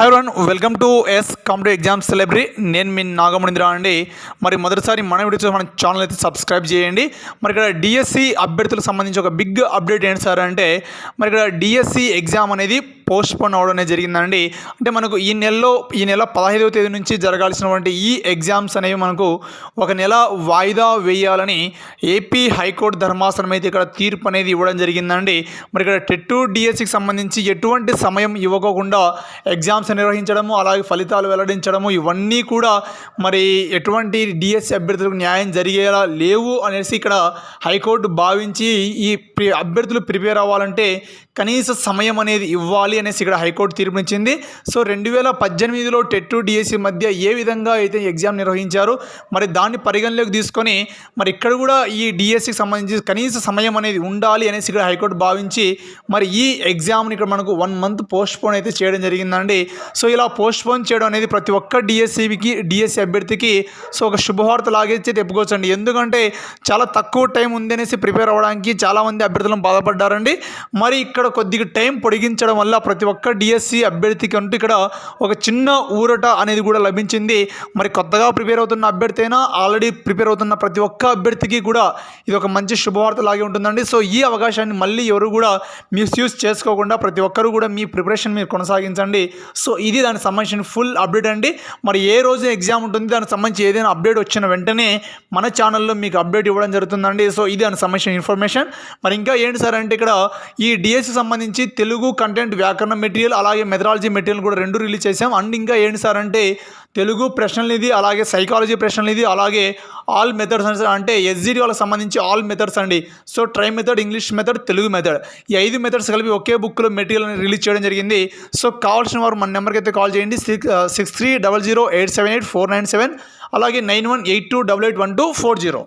Hi one welcome to S competitive exams సెలబ్రీ నేను మీ నాగమణింద్ర అండి. మరి మొదటిసారి మన వీడియో మన ఛానల్ అయితే సబ్స్క్రైబ్ చేయండి. మరి ఇక్కడ డిఎస్సి అభ్యర్థులకు సంబంధించి ఒక బిగ్ అప్డేట్ ఏంటి సార్ అంటే మరి ఇక్కడ డిఎస్సి ఎగ్జామ్ అనేది పోస్ట్పోన్ అవడమే అనేది జరిగిందండి. అంటే మనకు ఈ నెలలో ఈ నెల పదహైదవ తేదీ నుంచి జరగాల్సినటువంటి ఈ ఎగ్జామ్స్ అనేవి మనకు ఒక నెల వాయిదా వేయాలని ఏపీ హైకోర్టు ధర్మాసనం అయితే ఇక్కడ తీర్పు అనేది ఇవ్వడం జరిగిందండి. మరి ఇక్కడ టెట్టు డిఎస్సికి సంబంధించి ఎటువంటి సమయం ఇవ్వకోకుండా ఎగ్జామ్స్ నిర్వహించడము అలాగే ఫలితాలు వెల్లడించడము ఇవన్నీ కూడా మరి ఎటువంటి డిఎస్సి అభ్యర్థులకు న్యాయం జరిగేలా లేవు అనేసి ఇక్కడ హైకోర్టు భావించి ఈ ప్రి అభ్యర్థులు ప్రిపేర్ అవ్వాలంటే కనీస సమయం అనేది ఇవ్వాలి అనేసి ఇక్కడ హైకోర్టు తీర్పునిచ్చింది. సో రెండు వేల పద్దెనిమిదిలో టెట్ డిఎస్సి మధ్య ఏ విధంగా అయితే ఎగ్జామ్ నిర్వహించారు మరి దాన్ని పరిగణలోకి తీసుకొని మరి ఇక్కడ కూడా ఈ డిఎస్సికి సంబంధించి కనీస సమయం అనేది ఉండాలి అనేసి ఇక్కడ హైకోర్టు భావించి మరి ఈ ఎగ్జామ్ని ఇక్కడ మనకు వన్ మంత్ పోస్ట్ పోన్ అయితే చేయడం జరిగిందండి. సో ఇలా పోస్ట్ పోన్ చేయడం అనేది ప్రతి ఒక్క డిఎస్సికి డిఎస్సి అభ్యర్థికి సో ఒక శుభవార్త లాగేసి చెప్పుకోవచ్చండి. ఎందుకంటే చాలా తక్కువ టైం ఉంది అనేసి ప్రిపేర్ అవ్వడానికి చాలామంది అభ్యర్థులను బాధపడ్డారండి. మరి ఇక్కడ కొద్దిగా టైం పొడిగించడం వల్ల ప్రతి ఒక్క డిఎస్సి అభ్యర్థికి అంటూ ఇక్కడ ఒక చిన్న ఊరట అనేది కూడా లభించింది. మరి కొత్తగా ప్రిపేర్ అవుతున్న అభ్యర్థి అయినా ఆల్రెడీ ప్రిపేర్ అవుతున్న ప్రతి ఒక్క అభ్యర్థికి కూడా ఇది ఒక మంచి శుభవార్త లాగే ఉంటుందండి. సో ఈ అవకాశాన్ని మళ్ళీ ఎవరు కూడా మిస్యూజ్ చేసుకోకుండా ప్రతి ఒక్కరూ కూడా మీ ప్రిపరేషన్ మీరు కొనసాగించండి. సో ఇది దానికి సంబంధించిన ఫుల్ అప్డేట్ అండి. మరి ఏ రోజు ఎగ్జామ్ ఉంటుంది దానికి సంబంధించి ఏదైనా అప్డేట్ వచ్చిన వెంటనే మన ఛానల్లో మీకు అప్డేట్ ఇవ్వడం జరుగుతుందండి. సో ఇది దానికి సంబంధించిన ఇన్ఫర్మేషన్ మరి ఇంకా ఏంటి సార్ అంటే ఇక్కడ ఈ డిఎస్సి సంబంధించి తెలుగు కంటెంట్ వ్యాకరణ మెటీరియల్ అలాగే మెథడాలజీ మెటీరియల్ కూడా రెండు రిలీజ్ చేసాం అండ్ ఇంకా ఏంటి సార్ అంటే తెలుగు ప్రశ్నలనిది అలాగే సైకాలజీ ప్రశ్నలనిది అలాగే ఆల్ మెథడ్స్ అంటే ఎస్జీడీ వాళ్ళకి సంబంధించి ఆల్ మెథడ్స్ అండి. So try method English method Telugu method. ఈ ఐదు మెథడ్స్ కలిపి ఒకే బుక్లో మెటీరియల్ రిలీజ్ చేయడం జరిగింది. సో కావాల్సిన వారు మన నెంబర్కి అయితే కాల్ చేయండి. Six six three double zero eight seven eight four nine seven అలాగే nine one eight two double eight one two four zero.